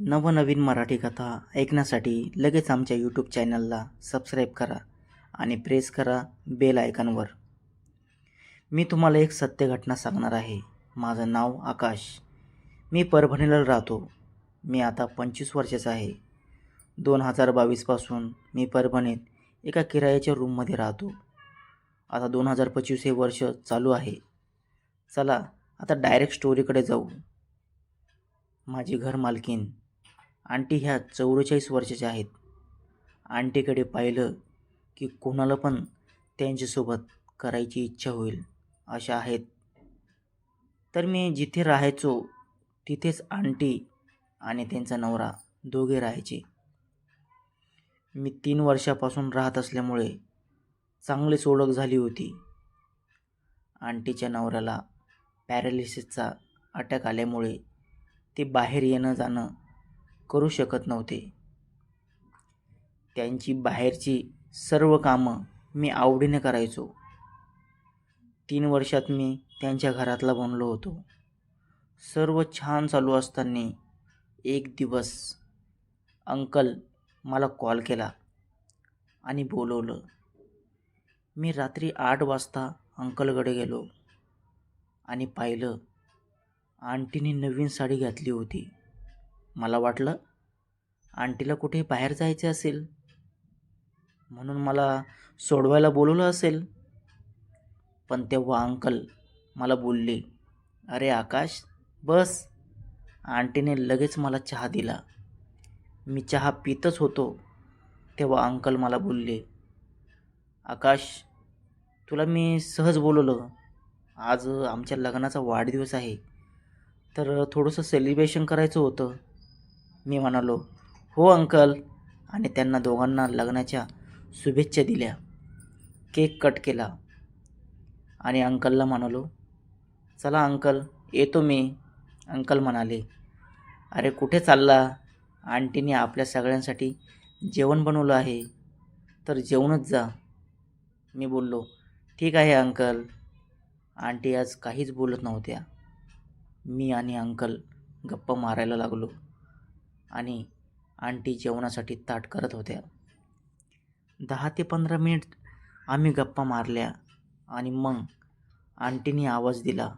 नवनवीन मराठी कथा ऐकण्यासाठी लगेच आमच्या यूट्यूब चॅनलला सबस्क्राईब करा आणि प्रेस करा बेल आयकॉनवर मी तुम्हाला एक सत्य घटना सांगणार आहे. माझं नाव आकाश. मी परभणीला राहतो. मी आता पंचवीस वर्षाचा आहे. दोन हजार बावीसपासून मी परभणीत एका किरायाच्या रूममध्ये राहतो. आता दोन हजार पंचवीस हे वर्ष चालू आहे. चला आता डायरेक्ट स्टोरीकडे जाऊ. माझी घर मालकीन आंटी ह्या चौवेचाळीस वर्षाच्या आहेत. आंटीकडे पाहिलं की कोणाला पण त्यांच्यासोबत करायची इच्छा होईल अशा आहेत. तर मी जिथे राहायचो तिथेच आंटी आणि त्यांचा नवरा दोघे राहायचे. मी तीन वर्षापासून राहत असल्यामुळे चांगलीच ओळख झाली होती. आंटीच्या नवऱ्याला पॅरालिसिसचा अटॅक आल्यामुळे ते बाहेर येणं जाणं करू शकत नव्हते. त्यांची बाहेरची सर्व कामं मी आवडीने करायचो. तीन वर्षात मी त्यांच्या घरातला बनलो होतो. सर्व छान चालू असताना एक दिवस अंकल मला कॉल केला आणि बोलवलं. मी रात्री आठ वाजता अंकलकडे गेलो आणि पाहिलं आंटीने नवीन साडी घातली होती. मला वाटलं आंटीला कुठे बाहेर जायचे असेल. म्हणून मला सोडवायला बोलवलं असेल. पण तेव्हा अंकल मला बोलले अरे आकाश बस. आंटीने लगेच मला चहा दिला. मी चहा पितच होतो तेव्हा अंकल मला बोलले आकाश तुला मी सहज बोलवलं. आज आमच्या लग्नाचा वाढदिवस आहे. तर थोडंसं सेलिब्रेशन करायचं होतं. मी म्हणालो हो अंकल. आणि त्यांना दोघांना लग्नाच्या शुभेच्छा दिल्या. केक कट केला. आणि अंकलला म्हणालो चला अंकल येतो मी. अंकल म्हणाले अरे कुठे चालला? आंटीने आपल्या सगळ्यांसाठी जेवण बनवलं आहे. तर जेवणच जा. मी बोललो ठीक आहे अंकल. आंटी आज काहीच बोलत नव्हत्या. मी आणि अंकल गप्पा मारायला लागलो. आणि आंटी जेवणासाठी ताट करत होत्या. दहा ते पंधरा मिनिट आम्ही गप्पा मारल्या आणि मग आंटीने आवाज दिला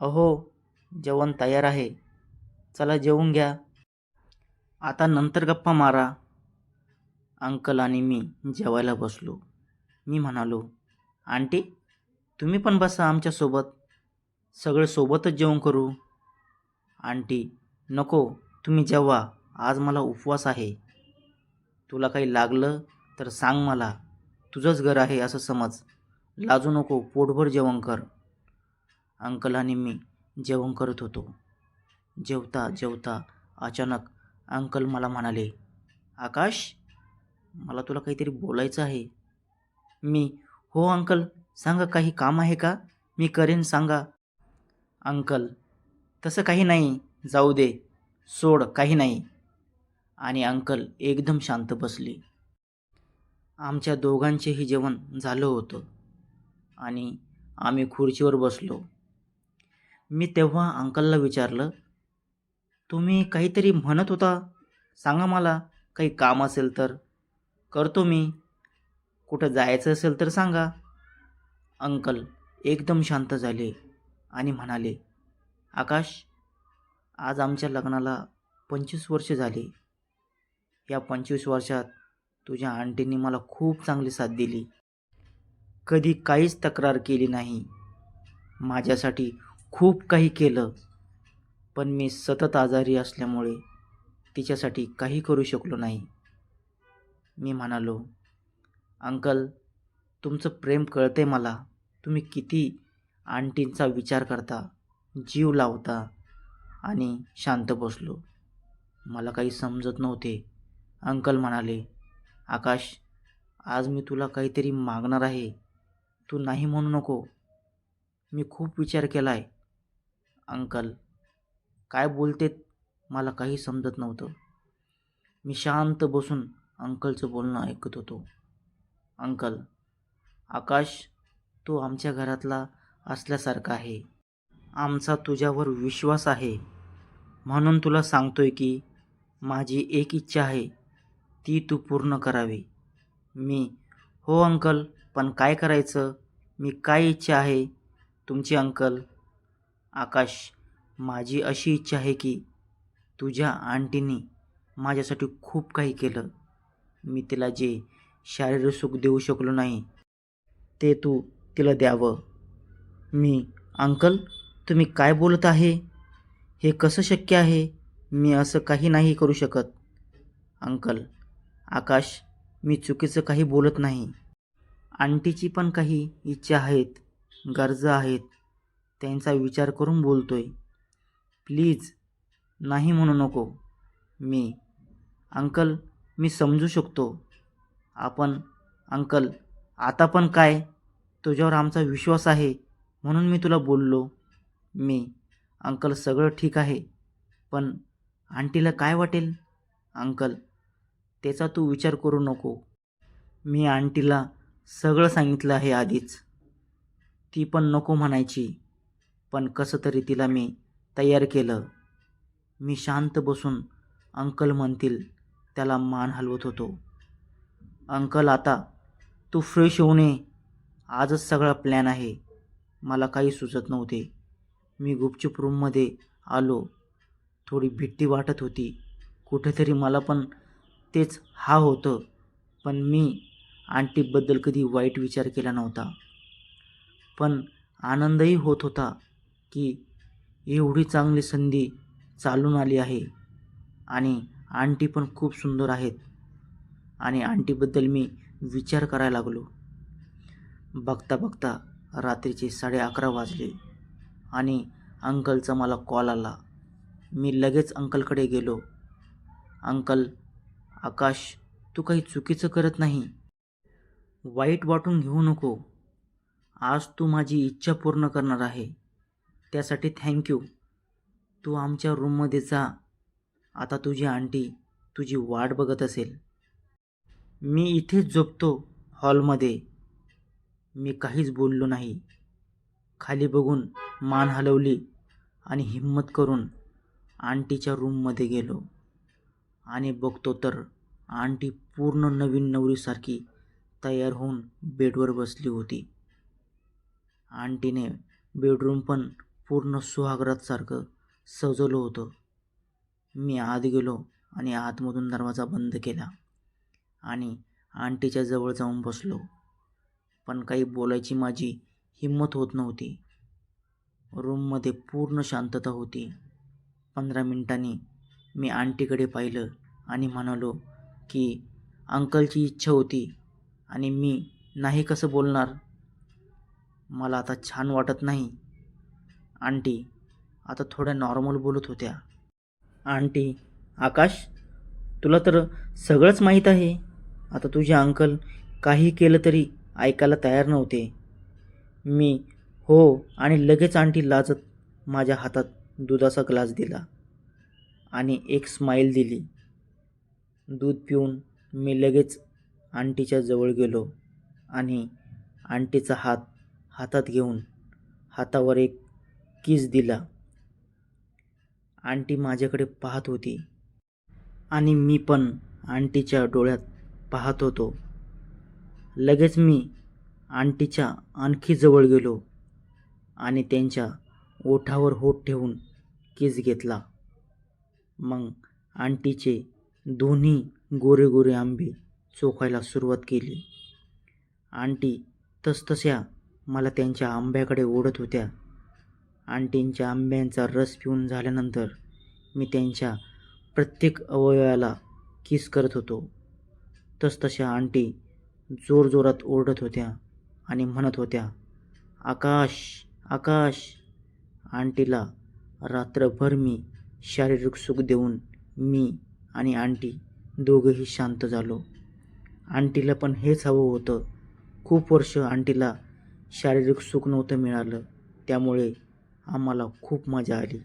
अहो जेवण तयार आहे. चला जेवून घ्या. आता नंतर गप्पा मारा. अंकल आणि मी जेवायला बसलो. मी म्हणालो आंटी तुम्ही पण बसा आमच्यासोबत. सगळे सोबतच जेवण करू. आंटी नको. तुम्ही जेव्हा आज मला उपवास आहे तुला काही लागलं तर सांग मला तुझंच घर आहे असं समज. लाजू नको पोटभर जेवण कर. अंकल आणि मी जेवण करत होतो. जेवता जेवता अचानक अंकल मला म्हणाले आकाश मला तुला काहीतरी बोलायचं आहे. मी हो अंकल सांगा काही काम आहे का? मी करेन सांगा. अंकल तसं काही नाही जाऊ दे. सोड काही नाही. आणि अंकल एकदम शांत बसले. आमच्या दोघांचेही जेवण झालं होतं आणि आम्ही खुर्चीवर बसलो. मी तेव्हा अंकलला विचारलं तुम्ही काहीतरी म्हणत होता? सांगा मला काही काम असेल तर. करतो मी. कुठं जायचं असेल तर सांगा. अंकल एकदम शांत झाले आणि म्हणाले आकाश आज आमच्या लग्नाला पंचवीस वर्ष झाली. या पंचवीस वर्षात तुझ्या आंटींनी मला खूप चांगली साथ दिली. कधी काहीच तक्रार केली नाही. माझ्यासाठी खूप काही केलं. पण मी सतत आजारी असल्यामुळे तिच्यासाठी काही करू शकलो नाही. मी म्हणालो अंकल तुमचं प्रेम कळते मला. तुम्ही किती आंटींचा विचार करता जीव लावता. आणि शांत बसलो. मला काही समजत नव्हते. अंकल म्हणाले आकाश आज मी तुला काहीतरी मागणार आहे. तू नाही म्हणू नको. मी खूप विचार केला आहे अंकल काय बोलतेत? मला काही समजत नव्हतं. मी शांत बसून अंकलचं बोलणं ऐकत होतो. अंकल आकाश तू आमच्या घरातला असल्यासारखा आहे. आमचा तुझ्यावर विश्वास आहे. म्हणून तुला सांगतोय की माझी एक इच्छा आहे ती तू पूर्ण करावी. मी हो अंकल पण काय करायचं? मी काय इच्छा आहे? तुमची अंकल. आकाश माझी अशी इच्छा आहे की तुझ्या आंटीनी माझ्यासाठी खूप काही केलं. मी तिला जे शारीरिक सुख देऊ शकलो नाही ते तू तिला द्यावं. मी अंकल तुम्ही काय बोलत आहे? हे कसं शक्य आहे? मी असं काही नाही करू शकत. अंकल आकाश मी चुकीचं काही बोलत नाही. आंटीची पण काही इच्छा आहेत गरजा आहेत. त्यांचा विचार करून बोलतो आहे प्लीज नाही म्हणू नको. मी अंकल मी समजू शकतो. आपण अंकल आता पण काय? तुझ्यावर आमचा विश्वास आहे म्हणून मी तुला बोललो. मी अंकल सगळं ठीक आहे. पण आंटीला काय वाटेल? अंकल त्याचा तू विचार करू नको. मी आंटीला सगळं सांगितलं आहे आधीच. ती पण नको म्हणायची. पण कसं तरी तिला मी तयार केलं. मी शांत बसून अंकल म्हणतील त्याला मान हलवत होतो. अंकल आता तू फ्रेश होऊ नये आजच सगळा प्लॅन आहे. मला काही सुचत नव्हते. मी गुपचूप रूममध्ये आलो. थोडी भीती वाटत होती. कुठेतरी मला पण तेच हा होतं पण मी आंटीबद्दल कधी वाईट विचार केला नव्हता. पण आनंदही होत होता की एवढी चांगली संधी चालून आली आहे आणि आंटी पण खूप सुंदर आहेत आणि आंटीबद्दल मी विचार करायला लागलो. बघता बघता रात्रीचे साडे अकरा वाजले. आणि अंकलचा मला कॉल आला. मी लगेच अंकलकडे गेलो. अंकल आकाश तू काही चुकीचं करत नाही. वाईट वाटून घेऊ नको. आज तू माझी इच्छा पूर्ण करणार आहे. त्यासाठी थँक्यू तू आमच्या रूममध्ये जा. आता तुझी आंटी तुझी वाट बघत असेल. मी इथेच झोपतो हॉलमध्ये मी काहीच बोललो नाही. खाली बघून मान हलवली आणि हिम्मत करून आंटीच्या रूममध्ये गेलो. आणि बघतो तर आंटी पूर्ण नवीन नवरीसारखी तयार होऊन बेडवर बसली होती. आंटीने बेडरूम पण पूर्ण सुहागरातसारखं सजवलं होतं. मी आत गेलो आणि आतमधून दरवाजा बंद केला आणि आंटीच्या जवळ जाऊन बसलो. पण काही बोलायची माझी हिंमत होत नव्हती. रूममध्ये पूर्ण शांतता होती. पंधरा मिनिटांनी मी आंटीकडे पाहिलं आणि म्हणालो की अंकलची इच्छा होती आणि मी नाही कसं बोलणार? मला आता छान वाटत नाही. आंटी आता थोड्या नॉर्मल बोलत होत्या. आंटी आकाश तुला तर सगळंच माहीत आहे. आता तुझे अंकल काही केलं तरी ऐकायला तयार नव्हते. मी हो आणि लगेच आंटी लाजत माझ्या हातात दुधाचा ग्लास दिला आणि एक स्माईल दिली. दूध पिऊन मी लगेच आंटीच्या जवळ गेलो आणि आंटीचा हात हातात घेऊन हातावर एक किस दिला. आंटी माझ्याकडे पाहत होती आणि मी पण आंटीच्या डोळ्यात पाहत होतो. लगेच मी आंटीच्या आणखी जवळ गेलो आणि त्यांच्या ओठावर होठ ठेवून किस घेतला. मग आंटीचे दोन्ही गोरे गोरे आंबे चोखायला सुरुवात केली. आंटी तसतशा मला त्यांच्या आंब्याकडे ओढत होत्या. आंटींच्या आंब्यांचा रस पिऊन झाल्यानंतर मी त्यांच्या प्रत्येक अवयवाला किस करत होतो. तसतशा आंटी जोरजोरात ओरडत होत्या आणि म्हणत होत्या आकाश आकाश आंटीला रात्रभर मी शारीरिक सुख देऊन मी आणि आंटी दोघंही शांत झालो. आंटीला पण हेच हवं होतं. खूप वर्ष आंटीला शारीरिक सुख नव्हतं मिळालं. त्यामुळे आम्हाला खूप मजा आली.